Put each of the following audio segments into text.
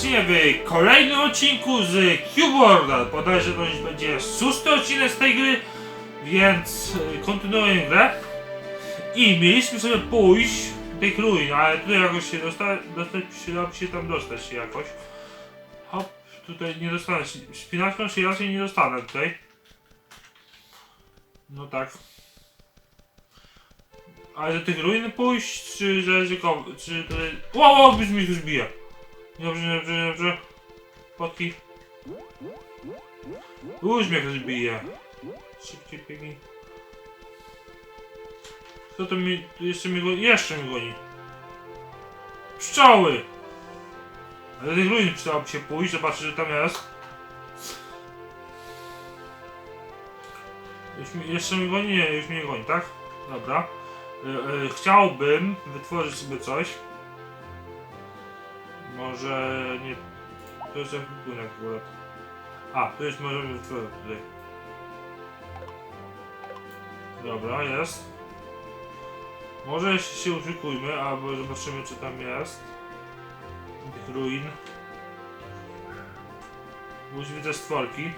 serdecznie w kolejnym odcinku z Cubeworlda. Podajże to już będzie szósty odcinek z tej gry, więc e, kontynuujemy grę. I mieliśmy sobie pójść tych ruin, ale tutaj jakoś się dostać, dostać przydałoby się tam dostać się jakoś. Hop, tutaj nie dostanę się, spinaczką się raczej nie dostanę tutaj. No tak. Ale do tych ruin pójść, czy zaryzykować, czy tutaj... Wow, wow, mi już bije. Dobrze, dobrze, dobrze. Potki. Już mnie ktoś bije. Szybciej biegnij. Kto to mi... jeszcze mi goni? Jeszcze mi goni. Pszczoły! Ale tych ruin przydałoby się pójść, zobaczyć, że tam jest. Już mi, jeszcze mi goni? Nie, już mnie nie goni, tak? Dobra. E, e, chciałbym wytworzyć sobie coś. Może nie. To jest budynek akurat. A, tu możemy wytworzyć tutaj. Dobra, jest. Może się uszykujmy, albo zobaczymy co tam jest. Tych ruin. Już widzę stworki.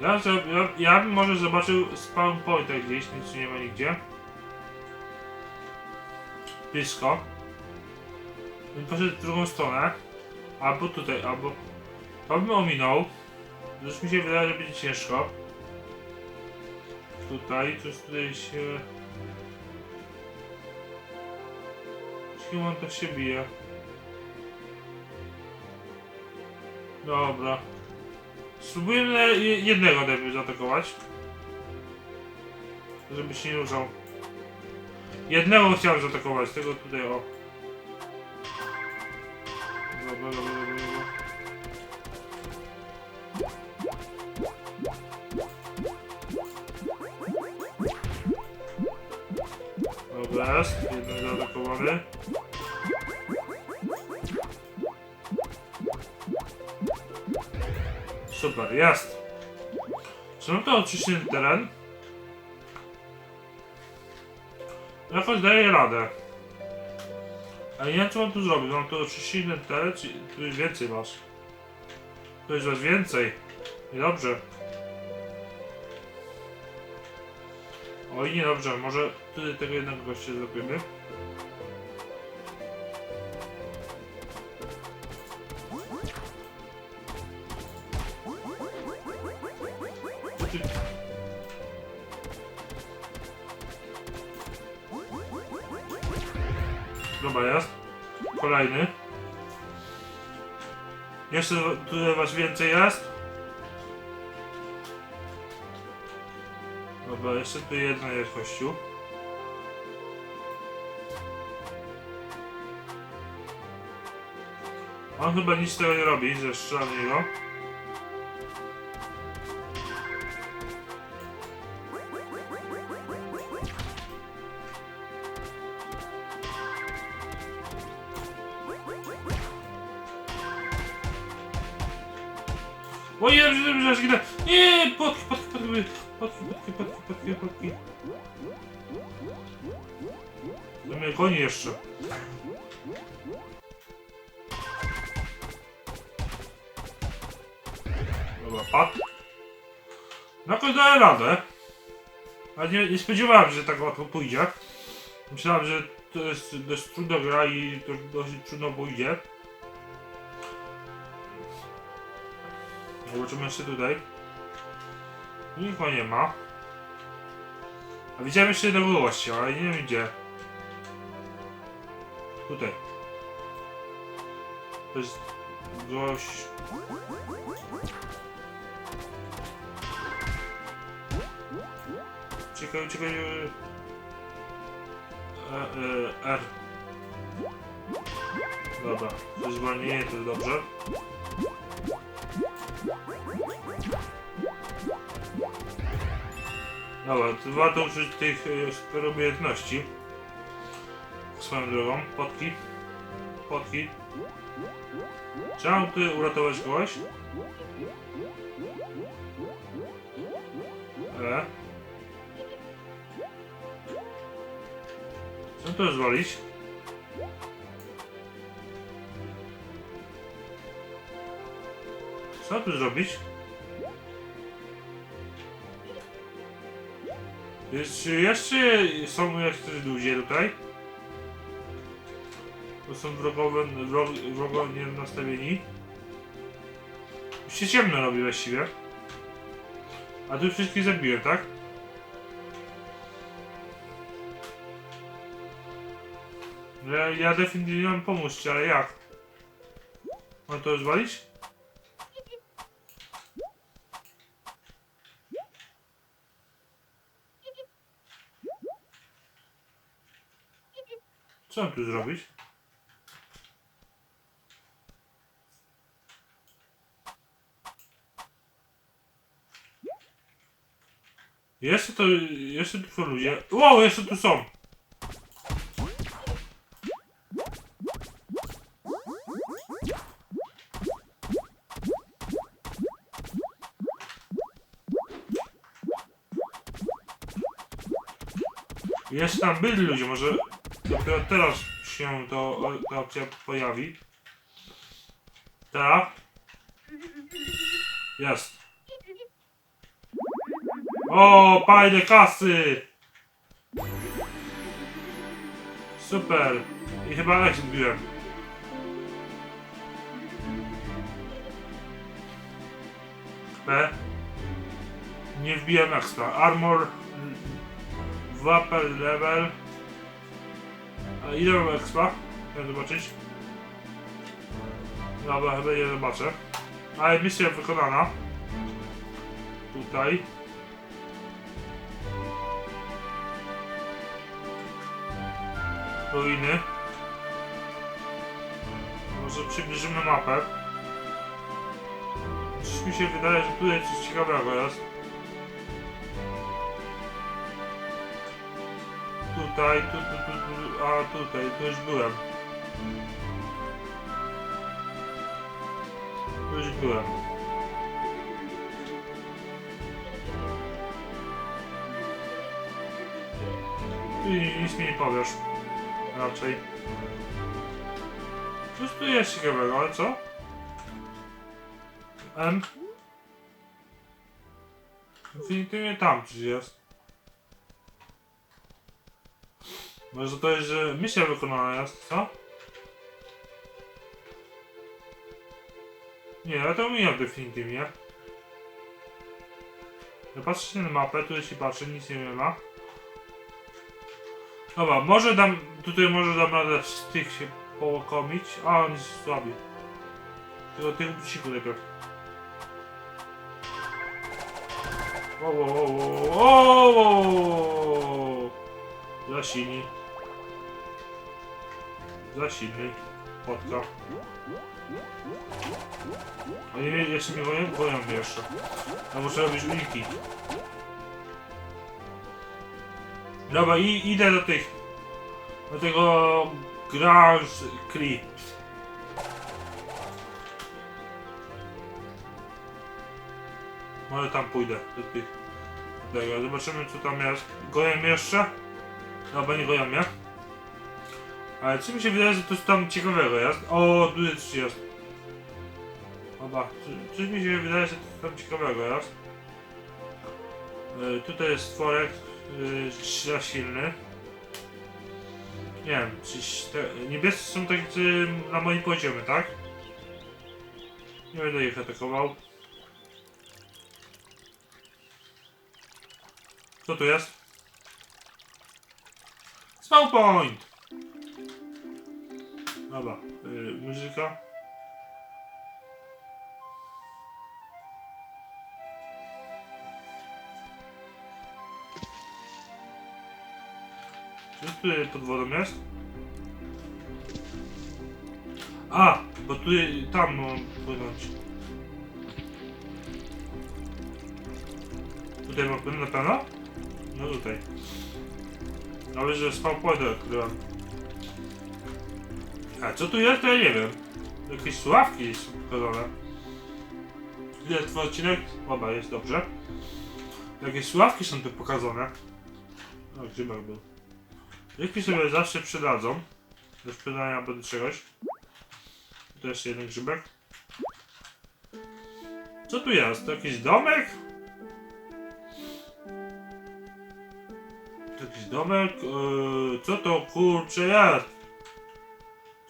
Ja, ja, ja bym może zobaczył spawn pointa gdzieś, nic nie ma nigdzie. Blisko. Bym poszedł w drugą stronę. Albo tutaj, albo... To bym ominął. Już mi się wydaje, że będzie ciężko. Tutaj, coś tutaj się... Kim on to się bije? Dobra. Spróbujemy jednego najpierw zaatakować. Żeby się nie ruszał. Jednego chciałem zaatakować, tego tutaj o. Dobra, dobra, dobra, dobra. Dobra. Jeden zaatakowany. Super, jest. Czy mam to oczyszczony teren? Jakoś daję radę. Nie wiem co mam tu zrobić. Mam tu oczyszczony teren, czy tu więcej was? Tu jest was więcej. I dobrze. Oj, niedobrze. Może tutaj tego jednego gościa zrobimy. Ty- Dobra, jest. Kolejny. Jeszcze tutaj was więcej jest. Dobra, jeszcze tu jedna jest kościół. On chyba nic tego nie robi, ze strzelaniego. Oj, Nie, potki, potki, potki, potki, potki, potki, potki, potki. To mnie jeszcze. Dobra. No jakoś daję radę. Nie, nie spodziewałem się, że tak łatwo pójdzie. Myślałem, że to jest dość trudna gra i to dosyć trudno pójdzie. Zobaczymy jeszcze tutaj. Nikogo nie ma. A widziałem jeszcze jednego gościa, ale nie wiem gdzie. Tutaj. To jest gość. Czekaj, czekaj. e, E, R. Dobra, to jest zwolnienie, to jest dobrze. Dobra, warto użyć tych e, y, umiejętności. Swoją drogą, potki. Potki. Czy mam tu uratować kogoś? E. Co to zwalić? Co tu zrobić? Czy jeszcze są jacyś ludzie tutaj? To są wrogowe, wrog, wrogowie nastawieni. Już się ciemno robi właściwie. A tu wszystkich zabiłem, tak? Ja, ja definitywnie mam pomóc ale jak? Mam to rozwalić? Co tu zrobić? Jeszcze to, jeszcze tu są ludzie. Wow, jeszcze tu są! Jeszcze tam byli ludzie, może teraz się to, ta opcja pojawi. Tak? Jest. O, fajne kasy! Super. I chyba exit biłem. B. Nie wbiłem extra. Armor. Wapel level. A ile mam expa? Chcę zobaczyć. Dobra, chyba nie zobaczę. Ale misja wykonana. Tutaj. ruiny. Może przybliżymy mapę. Coś mi się wydaje, że tutaj coś ciekawego jest. Tutaj, tu, tu, tu, tu, a tutaj, tu już byłem. Tu już byłem. I nic mi nie powiesz. Raczej. Coś tu jest ciekawego, ale co? M? Definitywnie tam coś jest. Może to jest, że misja wykonana jest, co? Nie, ja to umiem definitywnie. Ja patrzę na mapę, tu jeśli patrzę, nic nie ma. Dobra, może dam, tutaj może dam radę z tych się połokomić. A, on jest słaby. Tylko tych bucików najpierw. Wow, wow. Za silny. Płotka. Oni jeszcze mnie goją? Goją mnie jeszcze. Ja muszę robić uniki. Dobra, i idę do tych. Do tego Grand Crypt. Może tam pójdę do tych. Tego, zobaczymy co tam jest. Goją mnie jeszcze? Dobra, nie goją mnie. Ale czy mi się wydaje, że coś tam ciekawego jest? O, tu jest, jest. Dobra, czy, coś mi się wydaje, że coś tam ciekawego jest. E, tutaj jest stworek yy, silny. Nie wiem, czyś te niebiescy są tacy na moim poziomie, tak? Nie będę ich atakował. Co tu jest? Spawn point! Dobra, yy, muzyka. Co tu pod wodą jest? A, bo tu tam mam płynąć. Tutaj mam płynąć na pewno? No tutaj. Ale że spał płynę odkryłem. A co tu jest, to ja nie wiem. Jakieś sławki pokazane. Ile trwa odcinek? Oba, jest dobrze. Jakieś sławki są tu pokazane. O, grzybek był. Mi sobie zawsze przydadzą. Do sprzedania albo do czegoś. To jeszcze jeden grzybek. Co tu jest? To jakiś domek? To jakiś domek? Yy, co to kurczę jest?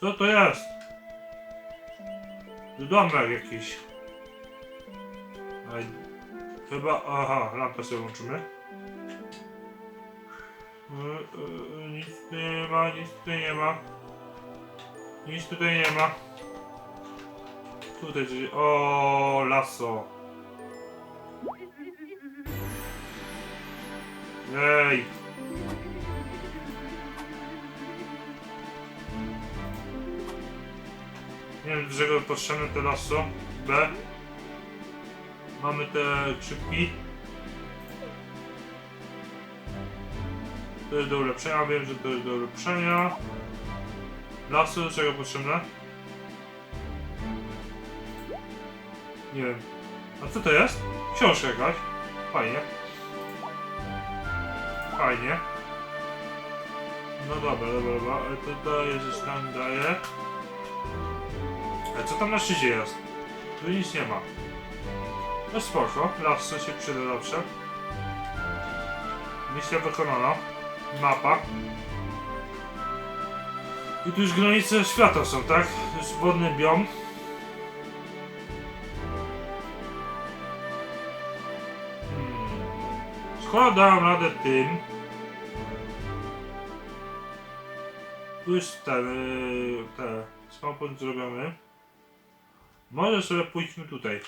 Co to jest? Domek jakiś. Ej, Chyba, aha, lampę sobie włączymy. Yy, yy, nic tu nie ma, nic tutaj nie ma. Nic tutaj nie ma. Tutaj coś... O, lasso. Ej. Czego potrzebne te lasso. B. Mamy te krzypki. To jest do ulepszenia, wiem, że to jest do ulepszenia. Lasso do czego potrzebne? Nie wiem. A co to jest? Książka jakaś. Fajnie. Fajnie. No dobra, dobra, dobra. To daje, że tam daje. Ale co tam na szczycie jest? Tu nic nie ma. No spoko, lasso się przyda zawsze. Misja wykonana. Mapa. I tu już granice świata są, tak? Jest wodny biom. Hmm. Skoro dałem radę tym... Tu jest ten... yy, te... Spawn zrobiony. Może sobie pójdźmy tutaj.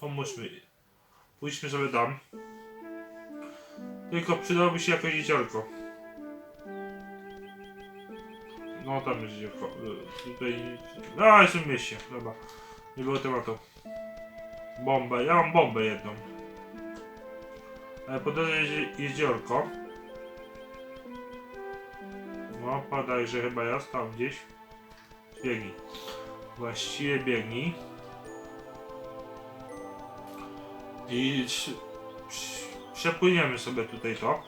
Pomóżmy. Pójdźmy sobie tam. Tylko przydałoby się jakieś jeziorko. No tam jest jeziorko. Y, Tutaj... A, jestem w mieście. Dobra. Nie było tematu. Bombę. Ja mam bombę jedną. Ale podejrzę jezi jeziorko. No, padaj, że chyba jest tam gdzieś. Biegnij. Właściwie biegnij. I przepłyniemy sobie tutaj to.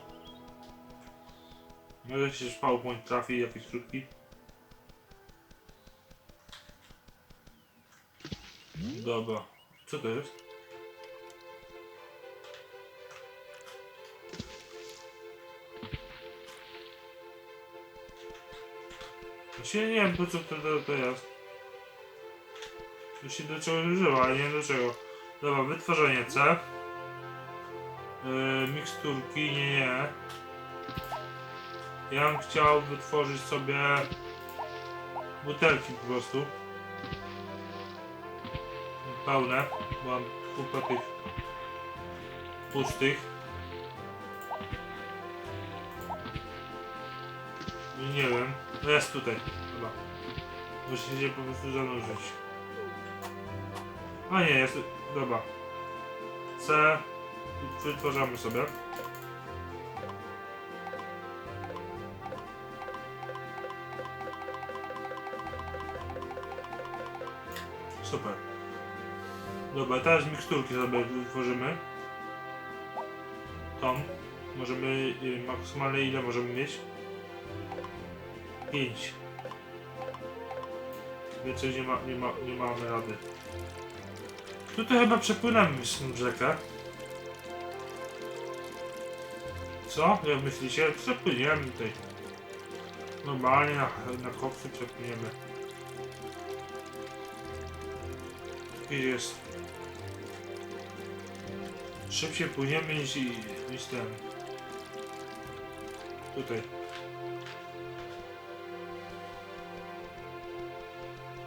Może się PowerPoint trafi, jakieś krótki. Dobra. Co to jest? Właśnie nie wiem po co to, to, to jest. To się do czegoś używa, ale nie wiem do czego. Dobra, wytworzenie C. Yy, miksturki, nie, nie. Ja bym chciał wytworzyć sobie butelki po prostu. Pełne, bo mam kupę tych pustych. I nie wiem, jest tutaj chyba. Muszę się po prostu zanurzyć. A nie, jest. Dobra. C. Wytwarzamy sobie. Super. Dobra, teraz miksturki sobie wytworzymy. Tą. Możemy y, maksymalnie ile możemy mieć? 5. Więcej nie, ma, nie, ma, nie mamy rady. Tutaj chyba przepłynęmy z rzekę. Co? Jak myślicie? Przepłyniemy tutaj. Normalnie na, na kopcu przepłyniemy. Gdzie jest? Szybciej płyniemy niż, niż ten. Tutaj.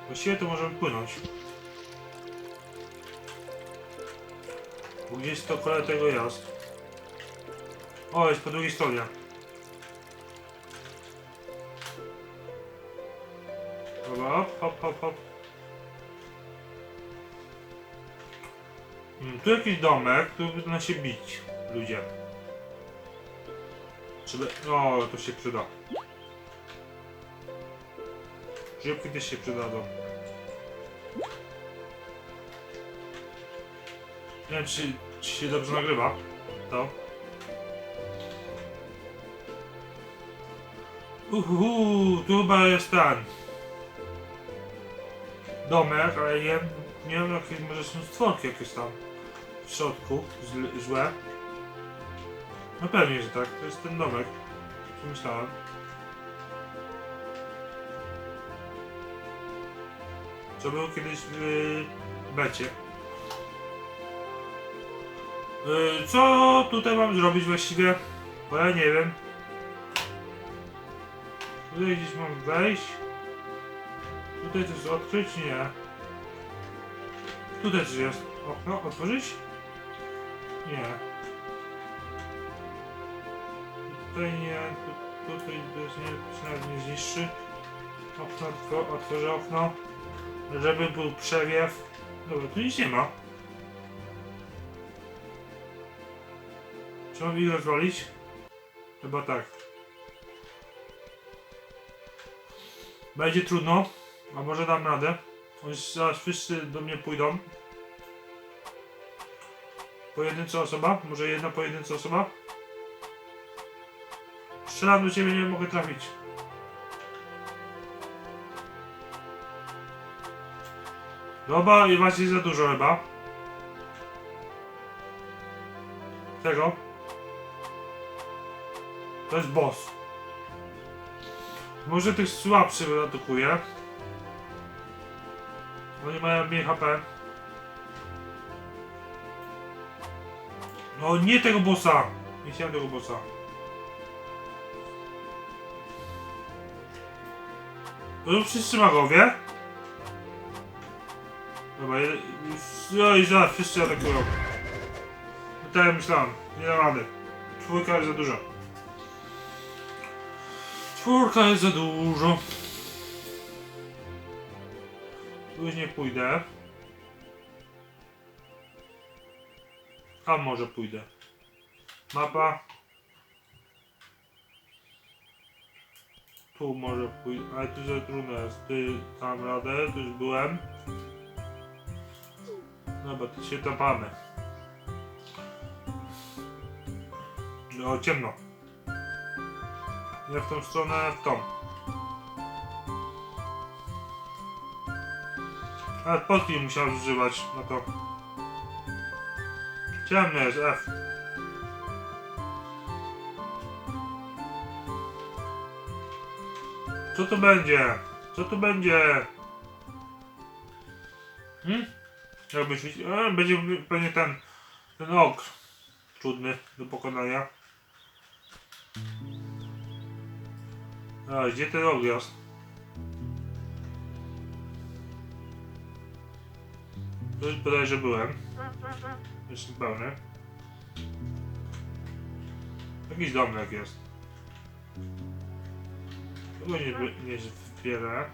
Właściwie to możemy płynąć. Gdzieś to kolej tego jest. O, jest po drugiej stronie. Dobra, hop, hop, hop, hop. Hmm, tu jakiś domek, tu będą się bić ludzie. Trzeba... O, to się przyda. Grzybki też się przydadzą. Wiem, czy, się dobrze nagrywa. To. Uhu, tu chyba jest ten. Domek, ale nie Nie wiem jakie może są stworki jakieś tam w środku złe. No pewnie, że tak. To jest ten domek. Co myślałem. Co był kiedyś w y, becie. Y, Co tutaj mam zrobić właściwie? Bo ja nie wiem. Tutaj gdzieś mam wejść. Tutaj coś odkryć? Nie. Tutaj coś jest. Okno otworzyć? Nie. Tutaj nie. Tu, tutaj jest nie, się nawet nie zniszczy. Okno otw otworzę okno. Żeby był przewiew. Dobra, tu nic nie ma. Czy mam ich rozwalić? Chyba tak. Będzie trudno, a może dam radę. Oni zaraz wszyscy do mnie pójdą. Pojedyncza osoba? Może jedna pojedyncza osoba? Strzelam do ciebie, nie mogę trafić. Dobra, i macie za dużo chyba. Tego. To jest boss. Może tych słabszych atakuje. Oni mają mniej HP. No nie tego bossa. Nie chciałem tego bossa. To są wszyscy magowie. Dobra, je- no i zaraz wszyscy atakują. No tak jak myślałem, nie da rady. Czwórka jest za dużo. Czwórka jest za dużo. Później pójdę. Tam może pójdę. Mapa. Tu może pójdę, ale tu za trudno jest. Ty tam radę, tu już byłem. Dobra, to się tapamy. No, ciemno. Nie w tą stronę, w tą. Ale potki musiałem używać na to. Ciemno jest, F. Co to będzie? Co to będzie? Hmm? Jakbyś widział, a, będzie pewnie ten, ten ok trudny do pokonania. A, gdzie ten jest? To już bodajże byłem. Jestem pełny. Jakiś domek jest. Tego nie, nie zbiera.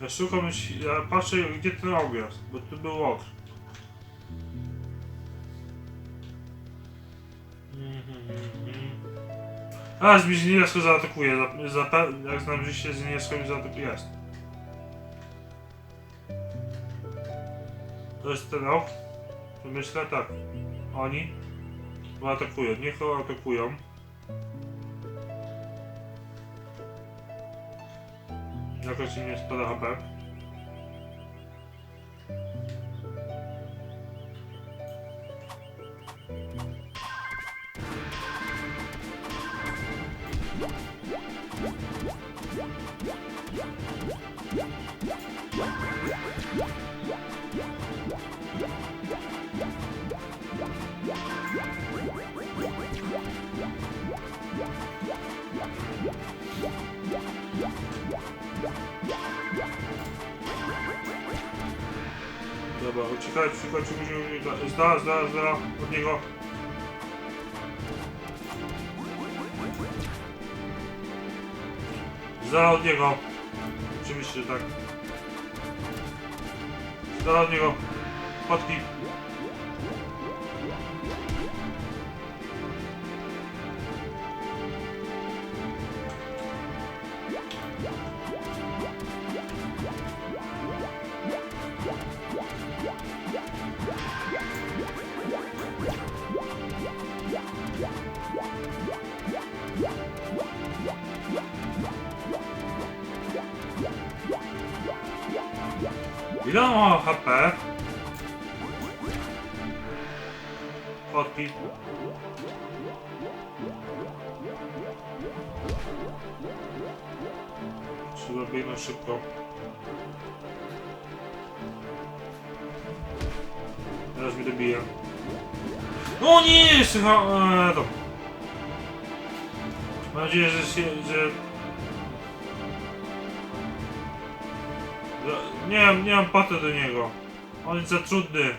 Ja szukam, ja patrzę gdzie ten jest, bo tu był ok. A, z Znijasko zaatakuje, za, za, jak znam życie, z mi zaatakuje. To jest ten ok? Myślę tak. Oni atakują, niech atakują. Jakoś im nie spada HP. Niego. Oczywiście, tak. Od niego. Potki. Ile on ma HP? Odpi. Trzeba biegnąć szybko. Teraz mi dobija. O nie! Jeszcze ha... E, to. Mam nadzieję, że się... że... Nie, mam- nie mam paty do niego. On jest za trudny.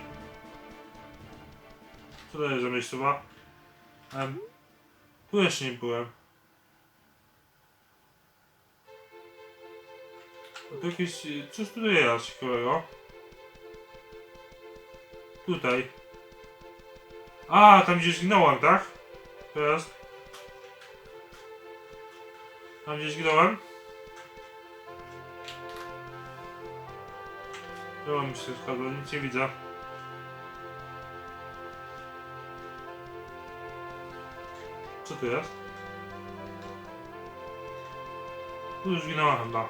Co to jest za miejscowa? Tu jeszcze nie byłem. A to jakieś... Coś tu jest ciekawego? Tutaj. A, tam gdzie zginąłem, tak? Teraz. Tam gdzie zginąłem? Ja mi się spadło, nic nie widzę. Co to jest? Tu już zginęła chyba.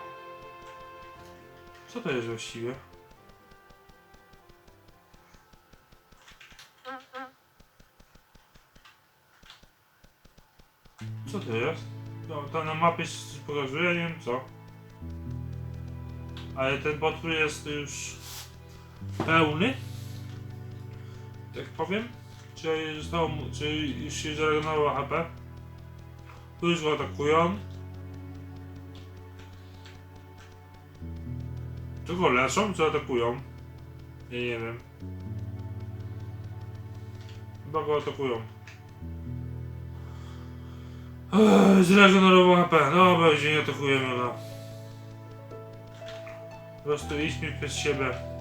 Co to jest właściwie? Co to jest? No, to na mapie się pokazuje, nie wiem co. Ale ten potwór jest już pełny. Tak powiem. Czy zostało czy już się zregenerowało HP? Już go atakują. Czy go leczą, czy atakują? Ja nie wiem. Chyba go atakują. Zregenerował HP. No, będzie nie atakujemy go. Po prostu idźmy przez siebie.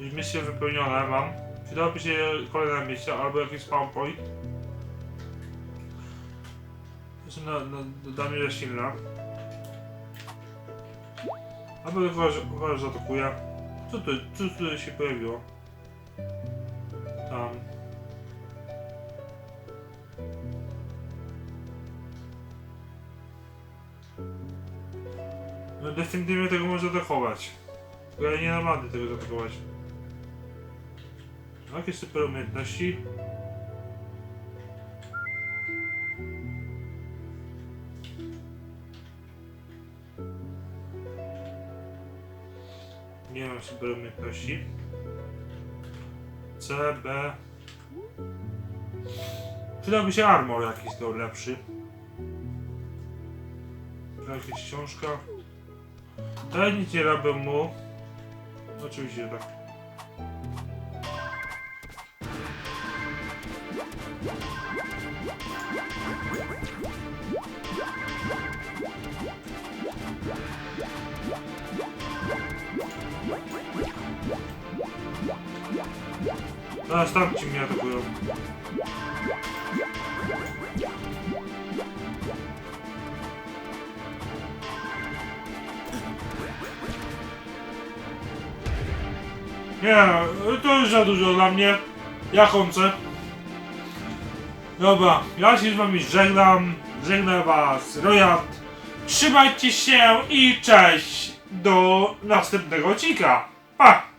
Już misje wypełnione mam. Przydałoby się kolejna misja albo jakiś spawn point. Jestem na, na, na Damie silna. Albo kogoś zaatakuje. Co tu, co tu się pojawiło? Tam. No definitywnie tego można zaatakować. Tylko ja nie mam rady tego zaatakować. Jakie super umiejętności? Nie mam super umiejętności. C, B. Przydałby się armor jakiś to lepszy. Jakaś książka. Ja nic nie robię mu. Oczywiście, tak. Teraz tam ci mnie atakują. Nie, to już za dużo dla mnie. Ja kończę. Dobra, ja się z wami żegnam. Żegnam was Rojat. Trzymajcie się i cześć do następnego odcinka. Pa!